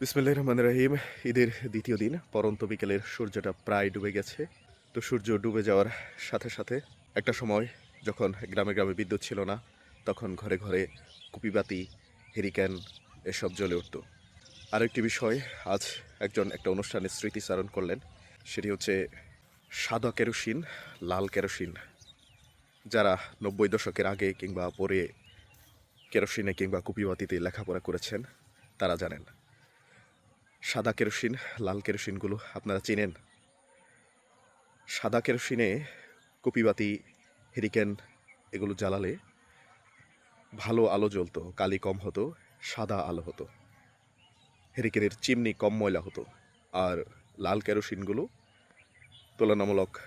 বিসমিল্লাহ রহমান রহিম ঈদের দ্বিতীয় দিন, পরন্ত বিকেলের সূর্যটা প্রায় ডুবে গেছে। তো সূর্য ডুবে যাওয়ার সাথে সাথে একটা সময় যখন গ্রামে গ্রামে বিদ্যুৎ ছিল না, তখন ঘরে ঘরে কুপিবাতি হেরিক্যান এসব জ্বলে উঠত। আরেকটি বিষয়, আজ একজন একটা অনুষ্ঠানে স্মৃতিচারণ করলেন। সেটি হচ্ছে সাদা কেরোসিন, লাল কেরোসিন। যারা নব্বই দশকের আগে কিংবা পরে কেরোসিনে কিংবা কুপিবাতিতে লেখাপড়া করেছেন, তারা জানেন। সাদা কেরোসিন, লাল কেরোসিনগুলো আপনারা চিনেন। সাদা কেরোসিনে কপিবাতি, হেরিকেন এগুলো জ্বালালে ভালো আলো জ্বলতো, কালি কম হতো, সাদা আলো হতো। হেরিকেনের চিমনি কম ময়লা হতো আর লাল কেরোসিনগুলো তুলনামূলক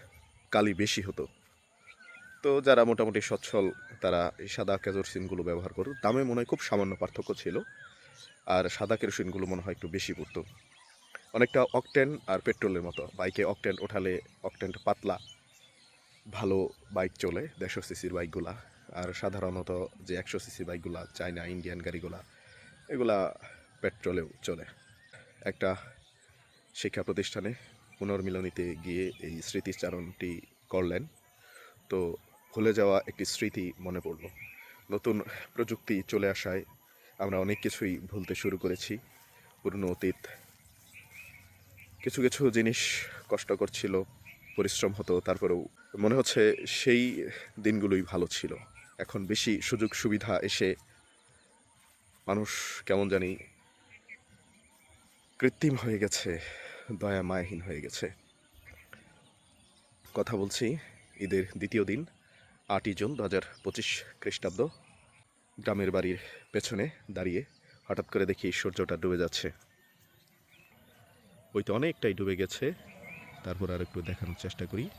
কালি বেশি হতো। তো যারা মোটামুটি সচ্ছল, তারা এই সাদা কেরোসিনগুলো ব্যবহার করত দামে মনে হয় খুব সামান্য পার্থক্য ছিল। আর সাদা কেরোসিনগুলো মনে হয় একটু বেশি পড়তো। অনেকটা অকটেন আর পেট্রোলের মতো। বাইকে অকটেন ওঠালে অকটেনটা পাতলা, ভালো বাইক চলে দেড়শো সিসির বাইকগুলা। আর সাধারণত যে একশো সিসির বাইকগুলা, চায়না, ইন্ডিয়ান গাড়িগুলা, এগুলা পেট্রোলেও চলে। একটা শিক্ষা প্রতিষ্ঠানে পুনর্মিলনীতে গিয়ে এই স্মৃতিচারণটি করলেন। তো ভুলে যাওয়া একটি স্মৃতি মনে পড়ল। নতুন প্রযুক্তি চলে আসায় আমরা অনেক কিছুই ভুলতে শুরু করেছি, পুরনো অতীত। কিছু কিছু জিনিস কষ্টকর ছিল পরিশ্রম হতো, তারপরেও মনে হচ্ছে সেই দিনগুলোই ভালো ছিল। এখন বেশি সুযোগ সুবিধা এসে মানুষ কেমন জানি কৃত্রিম হয়ে গেছে দয়া মায়াহীন হয়ে গেছে। কথা বলছি ঈদের দ্বিতীয় দিন, আটই জুন দু হাজার পঁচিশ খ্রিস্টাব্দ। গ্রামের বাড়ির পেছনে দাঁড়িয়ে হঠাৎ করে দেখি সূর্যটা ডুবে যাচ্ছে। ওই তো অনেকটাই ডুবে গেছে। তারপর আর একটু দেখানোর চেষ্টা করি।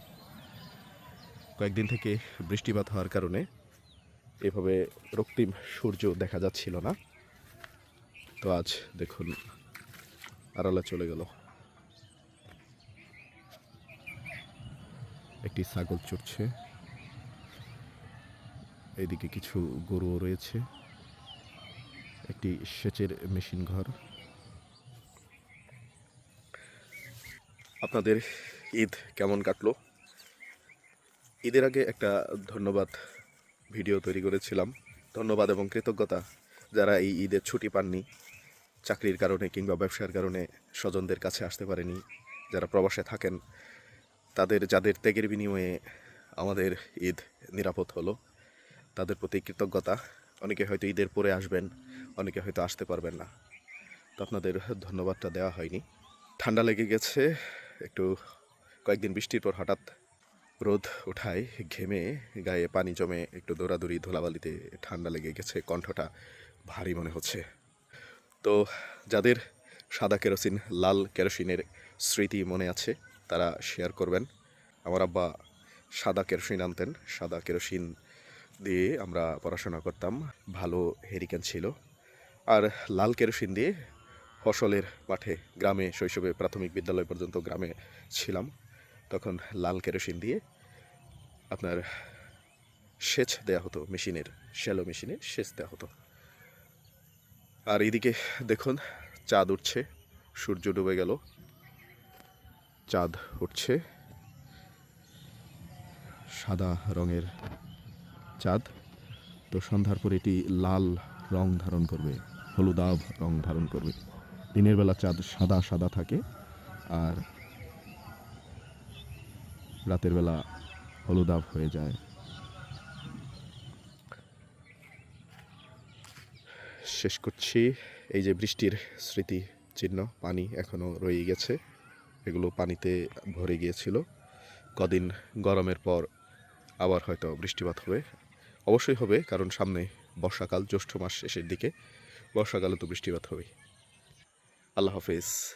কয়েকদিন থেকে বৃষ্টিপাত হওয়ার কারণে এভাবে রক্তিম সূর্য দেখা যাচ্ছিল না। তো আজ দেখুন, আড়ালে চলে গেল। একটি ছাগল চড়ছে। এদিকে কিছু গরুও রয়েছে। একটি সেচের মেশিন ঘর। আপনাদের ঈদ কেমন কাটলো? ঈদের আগে একটা ধন্যবাদ ভিডিও তৈরি করেছিলাম। ধন্যবাদ এবং কৃতজ্ঞতা যারা এই ঈদের ছুটি পাননি, চাকরির কারণে কিংবা ব্যবসার কারণে স্বজনদের কাছে আসতে পারেনি, যারা প্রবাসে থাকেন, তাদের যাদের ত্যাগের বিনিময়ে আমাদের ঈদ নিরাপদ হলো। তাদের প্রতি কৃতজ্ঞতা। অনেকে হয়তো ঈদের পরে আসবেন, অনেকে হয়তো আসতে পারবেন না। তো আপনাদের ধন্যবাদটা দেওয়া হয়নি। ঠান্ডা লেগে গেছে, একটু কয়েকদিন বৃষ্টির পর হঠাৎ রোদ ওঠায় ঘেমে, গায়ে পানি জমে, একটু দৌড়াদৌড়ি, ধুলাবালিতে ঠান্ডা লেগে গেছে, কণ্ঠটা ভারী মনে হচ্ছে। তো যাদের সাদা কেরোসিন, লাল কেরোসিনের স্মৃতি মনে আছে, তারা শেয়ার করবেন। আমার আব্বা সাদা কেরোসিন আনতেন, সাদা কেরোসিন দিয়ে আমরা পড়াশোনা করতাম। ভালো হেরিকেন ছিল। আর লাল কেরোসিন দিয়ে ফসলের মাঠে গ্রামে, শৈশবে প্রাথমিক বিদ্যালয় পর্যন্ত গ্রামে ছিলাম। তখন লাল কেরোসিন দিয়ে আপনার সেচ দেওয়া হতো, মেশিনের, শ্যালো মেশিনে সেচ দেওয়া হতো। আর এদিকে দেখুন, চাঁদ উঠছে, সূর্য ডুবে গেল। চাঁদ উঠছে, সাদা রঙের চাঁদ। তো সন্ধ্যার পর এটি লাল রং ধারণ করবে, হলুদাভ রং ধারণ করবে। দিনের বেলা চাঁদ সাদা সাদা থাকে আর রাতের বেলা হলুদাভ হয়ে যায়। শেষ করছি। এই যে বৃষ্টির স্মৃতি চিহ্ন, পানি এখনও রয়ে গেছে। এগুলো পানিতে ভরে গিয়েছিল। কদিন গরমের পর আবার হয়তো বৃষ্টিপাত হবে। অবশ্যই হবে, কারণ সামনে বর্ষাকাল, জ্যৈষ্ঠ মাস শেষের দিকে। বর্ষাকালে তো বৃষ্টিপাত হবেই। আল্লাহ হাফেজ।